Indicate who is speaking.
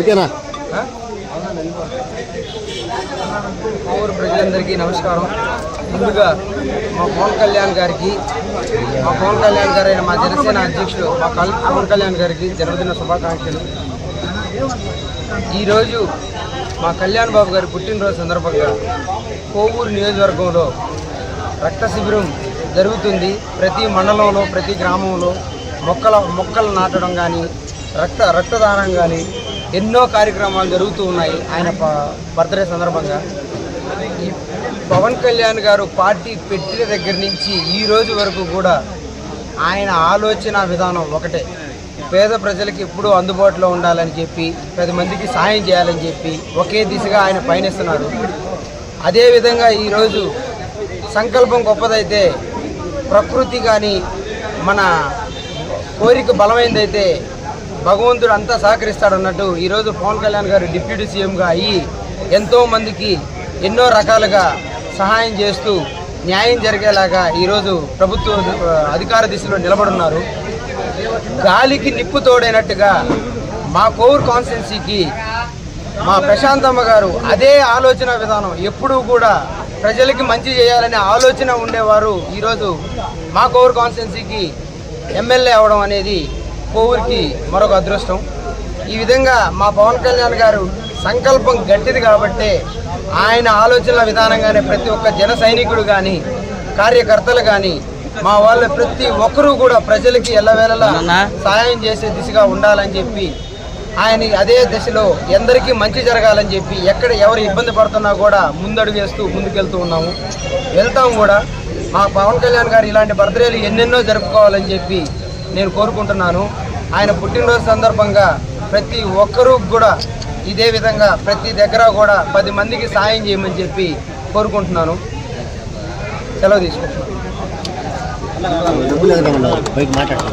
Speaker 1: ఓకేనా?
Speaker 2: ఊరు ప్రజలందరికీ నమస్కారం. ముందుగా మా పవన్ కళ్యాణ్ గారికి మా పవన్ కళ్యాణ్ గారు అయిన మా జనసేన అధ్యక్షుడు మా కల్ పవన్ కళ్యాణ్ గారికి జన్మదిన శుభాకాంక్షలు. ఈరోజు మా కళ్యాణ్ బాబు గారి పుట్టినరోజు సందర్భంగా కోవూరు నియోజకవర్గంలో రక్త శిబిరం జరుగుతుంది. ప్రతి మండలంలో ప్రతి గ్రామంలో మొక్కల మొక్కలు నాటడం కానీ రక్త రక్తదానం కానీ ఎన్నో కార్యక్రమాలు జరుగుతూ ఉన్నాయి. ఆయన ప- బర్త్డే సందర్భంగా. ఈ పవన్ కళ్యాణ్ గారు పార్టీ పెట్టిన దగ్గర నుంచి ఈ రోజు వరకు కూడా ఆయన ఆలోచన విధానం ఒకటే. పేద ప్రజలకు ఎప్పుడూ అందుబాటులో ఉండాలని చెప్పి పది మందికి సాయం చేయాలని చెప్పి ఒకే దిశగా ఆయన పయనిస్తున్నాడు. అదేవిధంగా ఈరోజు సంకల్పం గొప్పదైతే ప్రకృతి కానీ మన కోరిక బలమైందైతే భగవంతుడు అంతా సహకరిస్తాడు అన్నట్టు ఈరోజు పవన్ కళ్యాణ్ గారు డిప్యూటీ సీఎంగా అయ్యి ఎంతో మందికి ఎన్నో రకాలుగా సహాయం చేస్తూ న్యాయం జరిగేలాగా ఈరోజు ప్రభుత్వ అధికార దిశలో నిలబడున్నారు. గాలికి నిప్పు తోడైనట్టుగా మా కోవూర్ కాన్స్టిట్యున్సీకి మా ప్రశాంతమ్మ గారు అదే ఆలోచన విధానం ఎప్పుడూ కూడా ప్రజలకి మంచి చేయాలనే ఆలోచన ఉండేవారు. ఈరోజు మా కోవూర్ కాన్స్టిట్యున్సీకి ఎమ్మెల్యే అవడం అనేది కోవూరికి మరొక అదృష్టం. ఈ విధంగా మా పవన్ కళ్యాణ్ గారు సంకల్పం గట్టిది కాబట్టే ఆయన ఆలోచనల విధానంగానే ప్రతి ఒక్క జన సైనికుడు కానీ కార్యకర్తలు కానీ మా వాళ్ళ ప్రతి ఒక్కరూ కూడా ప్రజలకి ఎల్లవేళలా సహాయం చేసే దిశగా ఉండాలని చెప్పి ఆయన అదే దశలో ఎందరికీ మంచి జరగాలని చెప్పి ఎక్కడ ఎవరు ఇబ్బంది పడుతున్నా కూడా ముందడుగు వేస్తూ ముందుకెళ్తూ ఉన్నాము. వెళ్తాం కూడా. మా పవన్ కళ్యాణ్ గారు ఇలాంటి బర్త్డేలు ఎన్నెన్నో జరుపుకోవాలని చెప్పి నేను కోరుకుంటున్నాను ఆయన పుట్టినరోజు సందర్భంగా ప్రతి ఒక్కరూ కూడా ఇదే విధంగా ప్రతి దగ్గర కూడా పది మందికి సాయం చేయమని చెప్పి కోరుకుంటున్నాను సెలవు తీసుకుంటున్నాను
Speaker 1: డబ్బులు మాట్లాడు